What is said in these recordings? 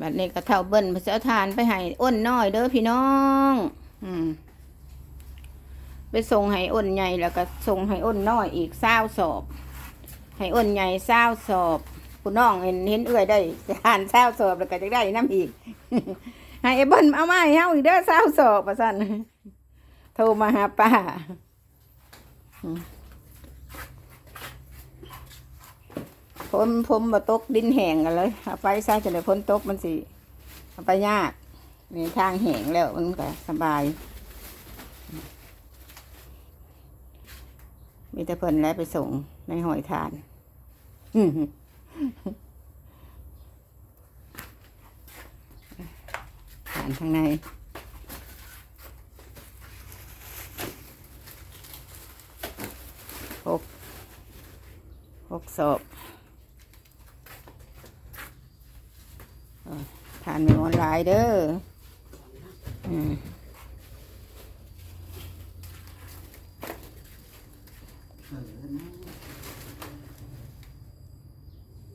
บัดนี้ก็เท่าเบิ้นพระเจ้าทานไปให้อ้นน้อยเด้อพี่น้อง อืมไปส่งให้อ้นใหญ่แล้วก็ส่งให้อ้นน้อยอีกเศร้าสอบ ให้อ้นใหญ่เศร้าสอบคุณน้องเห็นเห็นเอื้อยได้ทานเศร้าสอบแล้วก็จะได้น้ำอีก ให้ไอ้เบิ้นเอามาให้เฮาอีกเด้อเศร้าสอบประสันโทรมาหาป้า พ้นพ้นมาตกดินแห้งกันเลยเอาไปซะจะได้พ้นตกมันสิเอาไปยากนี่ทางแห้งแล้วมันก็สบาย มีแต่เพิ่นแล้วไปส่งในหอยทานหือทานข้างในหกหกศพเออ ทานไม่ออนไลน์เด้ออืม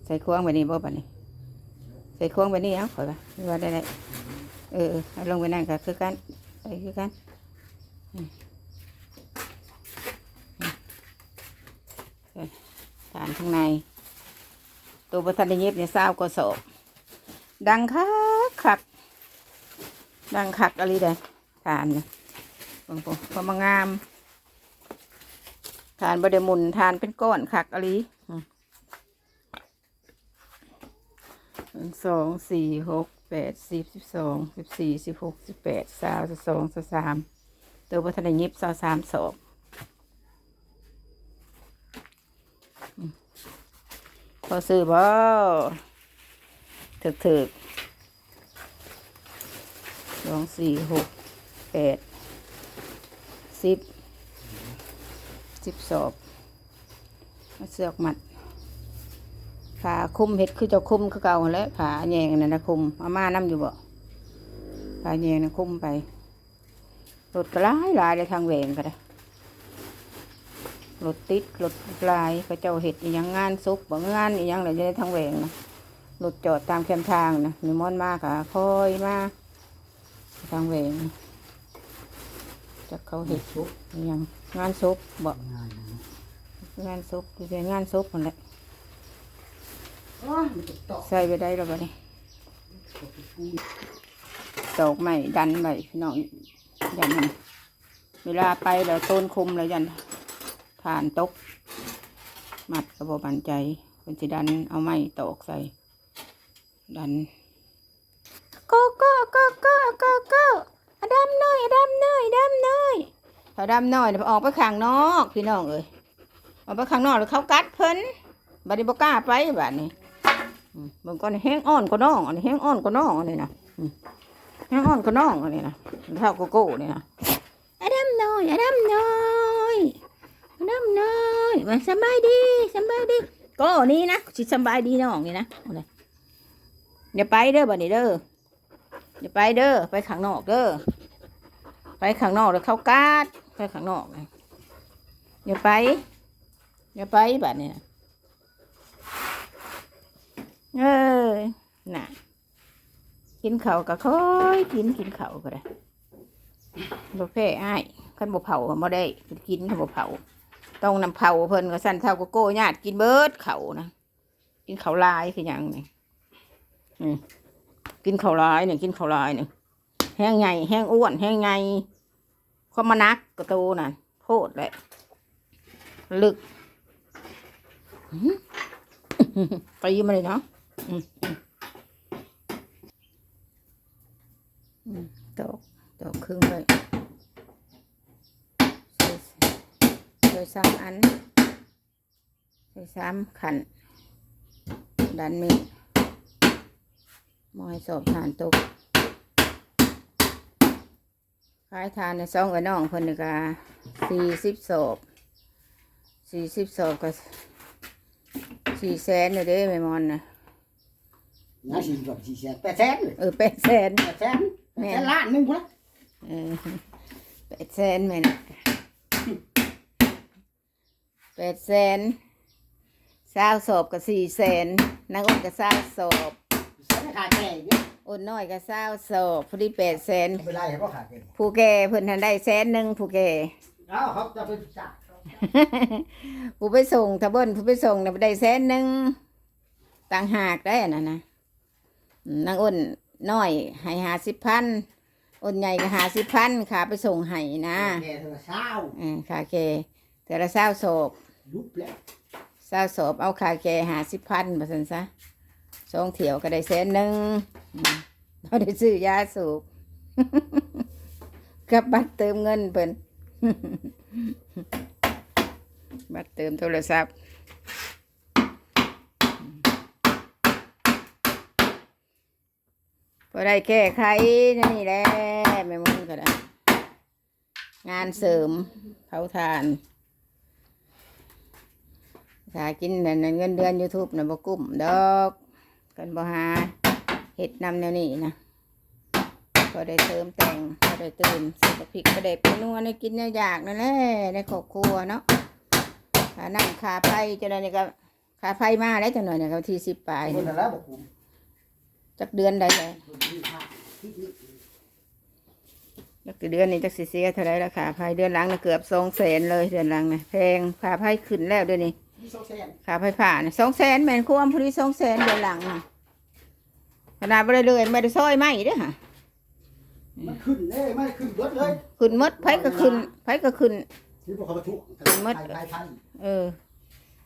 ใส่ควงไปนี่บ่ปะนี่ใส่ควงไปนี่เอ้าข่อยว่าหรือว่าได้ได้เออเอาลงไปนั่นก็คือกันไปคือกันอืมอืมทานข้างใน ตัวประธานเย็บเนี่ยเศร้าก็สอบ ดังคักคักดังคักอะไรเด้ทานเนี่ยบางพอมางาม ทานบไดมุนทานเป็นก้อนคักอะไรสองสี่หกแปดสิบสิบสองสิบสี่สิบหกสิบแปดสาวสิบสองสิบสามตัวประธานได้เย็บสาวสามสอบพอซื้อบ่ ถึกถึกสองสี่หกแปดสิบสิบสอบเสือกหมัดขาคุ้มเห็ดคือเจะคุ้มคือเก่าแล้วขาแยงนั่นนะคุ้มอาม่าน้ำอยู่บ่ขาแยงนะคุ้มไปรถก็หลายลายเลยทางแหวงก็ได้รถติดรถลายก็เจ้าเห็ดอหยังงานซุกบ่งานอหยังอะไรจะได้ทางแหวงนะ รถจอดตามแคมทางนะมีมอนมากอะคอยมาทางแหวงจากเขาเห็ดซุกอหยังงานซุกบ่ง่ายนะงานซุปคือเป็นงานซุปนั่นแหละโอ้ยมันจะตอกใส่ไปได้แล้วบัดนี้ตอกใหม่ดันใหม่พี่น้องยันมันเวลาไปแล้วต้นคุมแล้วยันฐานตกมัดกระบอกบันใจคนจะดันเอาไม้ตอกใส่ ดันโกโก้โกโก้โกโก้อะดำน้อยอะดำน้อยอะดำน้อยถ้าดำน้อยเนี่ยออกไปข้างนอกพี่น้องเอ้ยออกไปข้างนอกแล้วเขากัดเพิ่นบัดนี้บ่กล้าไปบัดนี้อืมมันก็แห้งอ่อนก็น้องอันนี้แห้งอ่อนก็น้องอันนี้นะอืมแห้งอ่อนก็น้องอันนี้นะเท่าโกโก้นี่นะอะดำน้อยอะดำน้อยอะดำน้อยมาสบายดีสบายดีก็นี่นะสิสบายดีน้องนี่นะเอย่าไปเด้อบัดนี้เด้ออย่าไปเด้อไปข้างนอกเด้อไปข้างนอกแล้วเขากัดไปข้างนอกอย่าไป อย่าไปแบบนี้นะเอ้ยน่ะกินเข่าก็ค่อยกินกินเข่าก็ได้บ่แพ้อ้ายขันบ่เผาก็บ่ได้กินขันบ่เผาต้องนำเผาเพิ่นก็สั่นเท่าก็โก้ญาติกินเบิดเข่านะกินเข่าลายคือหยังนี่ กินเขาวลายเนี่ยกินเขาวลายเนี่ยแห้งใหญ่แห้งอ้วนแห้งใหญ่ความมานักกระโตน่ะโทษแหละลึกอื้อตีมาเลยเนาะตกตกครึ่งเลยใส่ใส่สามอันใส่สามขันดันมีด มอยสอบทานตกขายทานในซองกับน้องเพิ่นนี่กาสี่สิบศพสี่สิบสองก็สี่แสนเลยเด้ไม่มอนนะน่าสิบสี่แสนแปดแสนเลยเออแปดแสนแปดแสนแปดแสนล้านหนึงพุ่นละเออแปดแสนไหมนะแปดแสนสาวสอบกับสี่แสนนางอ้นกับสาวสอบ ไม่ขาดแก่เนี่ยโอนน้อยก็เศร้าโศกพอดีแปดแสนไม่ได้เพราะขาดแก่ผู้แก่เพิ่นทันได้แสนหนึ่งผู้แก่ เอ้าเขาจะไปจับผู้ไปส่งทะเบิ้ลผู้ไปส่งน่ะได้แสนหนึ่งต่างหากได้อันนั้นนะอืมนางอ้นน้อยให้หาสิบพันอ้นใหญ่ก็หาสิบพันขาไปส่งให้นะแก่เธอเศร้าเออขาแก่แต่ละเศร้าโศกยุบแล้วเศร้าโศกเอาขาแก่หาสิบพันมาสันซะ สองเถียวก็ได้แสนหนึ่งอืมเราได้ซื้อยาสูบกับบัตรเติมเงินเพิ่นบัตรเติมโทรศัพท์พอได้แก้ไขนี่แหละแม่มุนก็ได้งานเสริมเผาทานถ้ากินนั่นเงินเดือนยูทูบน่ะบ่กุ้มดอก กันบ่หาเห็ดนำแนวนี้นะพอได้เติมแต่งพอได้ตื่นใส่กะพริกประเด็ดนัวในกินแนวอยากนั่นแหละในครอบครัวเนาะขานั่งขาไผ่จะได้นี่ก็ขาไผ่มาได้จังหน่อยเนี่ยก็ที่สิบปลายคนนี่นั้นแล้วบอกผมจักเดือนได้เลยคนที่ขาดที่นี่จักเดือนนี้จักสิเสียเท่าไรราคาไผ่เดือนหลังน่ะเกือบสองแสนเลยเดือนหลังนะแพงขาไผ่ขึ้นแล้วเดือนนี้ ที่สองแสนขาไผ่ผ่านะสองแสนแม่นควมพอดีสองแสนเดือนหลังน่ะขนาดไม่ได้เลยไม่ได้ซอยไม่เด้อค่ะ มันขึ้นเลยไม่ขึ้นรถเลยขึ้นหมดไผ่ก็ขึ้นไผ่ก็ขึ้น ที่พวกเขามาทุกขึ้นหมดไปไปไปเออ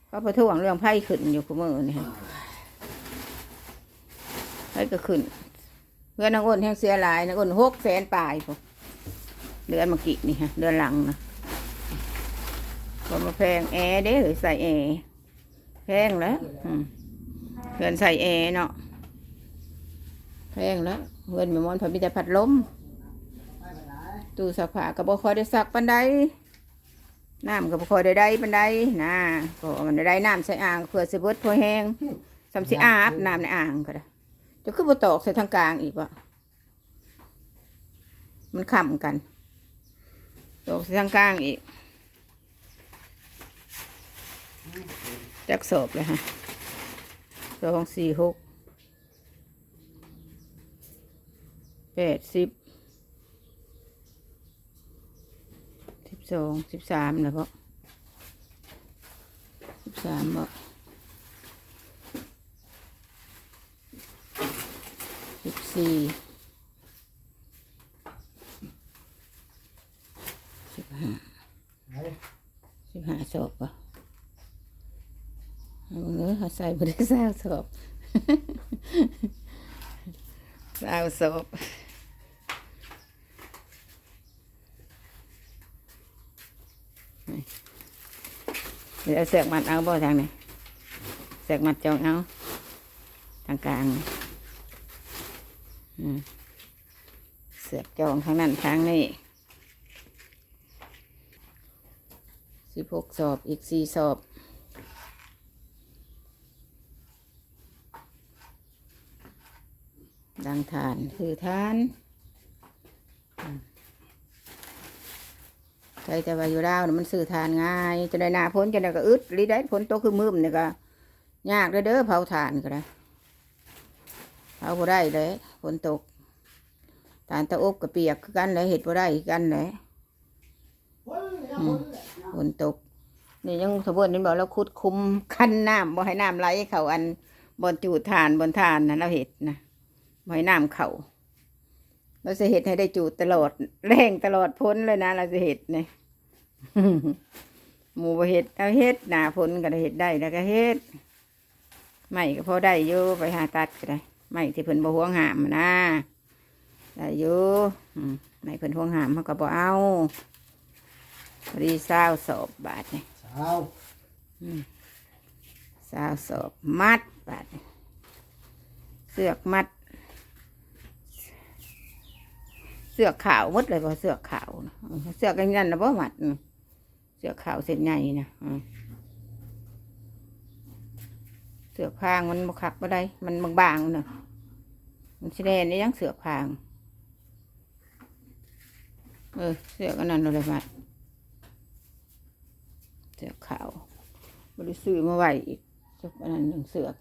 เขาประท้วงเรื่องไผ่ขึ้นอยู่คุมือนี่ฮะไผ่ก็ขึ้นเพื่อนนางอ้นแห้งเสียหลายนางอ้นหกแสนปลายพอเดือนเมื่อกี้นี่ฮะเดือนหลังนะ ก็มาแพงแอร์เด้หรือใส่แอร์แพงแล้วเพื่อนใส่แอร์เนาะแพงแล้วเพื่อนมีมอนพอมีแต่พัดล้มตู้ซักผ้าก็บ่ค่อยได้ซักปันใดน้ำก็บ่ค่อยได้ได้ปันใดนะก็มันได้น้ำใส่อ่างเพื่อสิเบิดพอแห้งสำสิอาบน้ำในอ่างก็ได้จะขึ้นบ่ตอกใส่ทางกลางอีกวะมันค้ำกันตอกใส่ทางกลางอีก จักสอบเลยฮะสองสี่หกแปดสิบสิบสองสิบสามนะพ่อสิบสามบ่สิบสี่สิบห้าไหนสิบห้าศพป่ะ เอาเนื้อเขาใส่บริษัทศพสาวศพเดี๋ยวเสกมัดเอาบ่ทางไหนเสกมัดจองเอาทางกลางอืมเสือกจองทางนั้นทางนี้สิบหกสอบอีกสี่สอบ ดังทานคือทานใครจะว่าอยู่ดาวน่ะมันสื่อทานง่ายจะได้นาพ้นจะได้ก็อึดรีได้พ้นโตคือมืมเนี่ยก็ยากเด้อเด้อเผาทานก็ได้เผาบ่ได้เลยฝนตกทานตะอบกับเปียกคือกันเลยเห็ดบ่ได้กันเลยฝนตกนี่ยังสมบูรณ์นี่บอกเราขุดคุมคันน้ำบ่ให้น้ำไหลเข้าอันบนจูดทานบนทานนะเราเห็ดนะ บ่ให้น้ำเข้าเราจะเห็ดให้ได้จูดตลอดแรงตลอดพ้นเลยนะ เราจะเห็ดเนี่ยหมูบ่เห็ดเอาเห็ดหนาพ้นก็ได้เห็ดได้แล้วก็เห็ดไม่ก็พอได้อยู่ไปหาตัดก็ได้ไม่ที่เพิ่นบ่ห่วงหามนะได้อยู่อืมไม่เพิ่นห่วงหามเขาก็บ่เอาพอดีเศร้าสอบบาทเนี่ยสาวสาวสอบมัดบาดนี้เสือกมัด เสือขาวมดเลยพอเสือขาวเสือกันยันนะพ่หมัดเสือขาวเส้นใหญ่นะเสือพางมันบคักบ่ได้ มันบางๆเนอะมันแสดงนี่ยังเสือพาง เออ เสือกันนั้นเลยมัดเสือขาวบริซื้อมาไหวอีกจักอันนั้นหนึ่งเสือก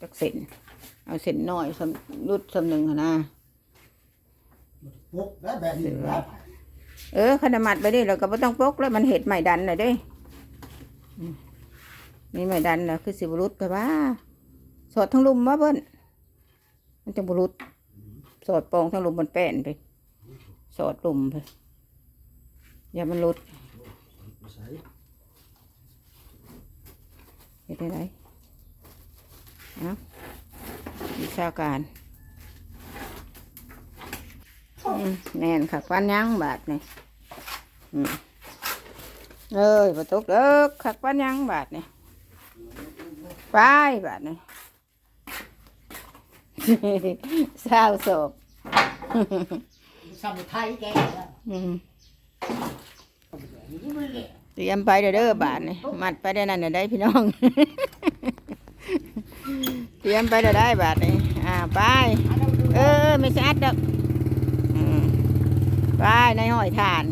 จักเส้นเอาเส้นน้อยสำรุดสำหนึ่งนะ ปุ๊บแล้วแบบนี้แล้วเออขนาดมัดไปดิเราก็ไม่ต้องปกแล้วมันเห็ดใหม่ดันเลยเด้นี่ใหม่ดันแล้วคือสิบรุษไปว่า สอดทั้งลุมว่าเบิ้นมันจะบรุษสอดปองทั้งลุมบนแป้นไป สอดลุมไปอย่ามันรุดเห็ดได้ไรเอาวิชาการ แน่นค่ะปันยังบาทนี่อืมเอ้ยประตูเด้อขักปันยังบาทนี่ไปบาทนี่เศร้าโศกซ้ำไทยแกอืมนี่ไม่เลยเตรียมไปเด้อเด้อบาทนี่มัดไปได้นั่นเด้อได้พี่น้องเตรียมไปเด้อได้บาทนี่อ่าไปเออไม่สะอาดดอกอืม ไปในหอยทาน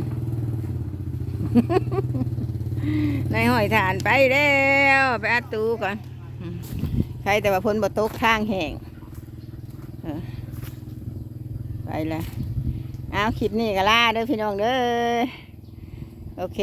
ในหอยทานไปแล้วไปอัดตูก่อนใครแต่ว่าพ้นบ่ตกทางแห่งไปแล้วเอาคลิปนี้ก็ล่าเด้อพี่น้องเด้อโอเค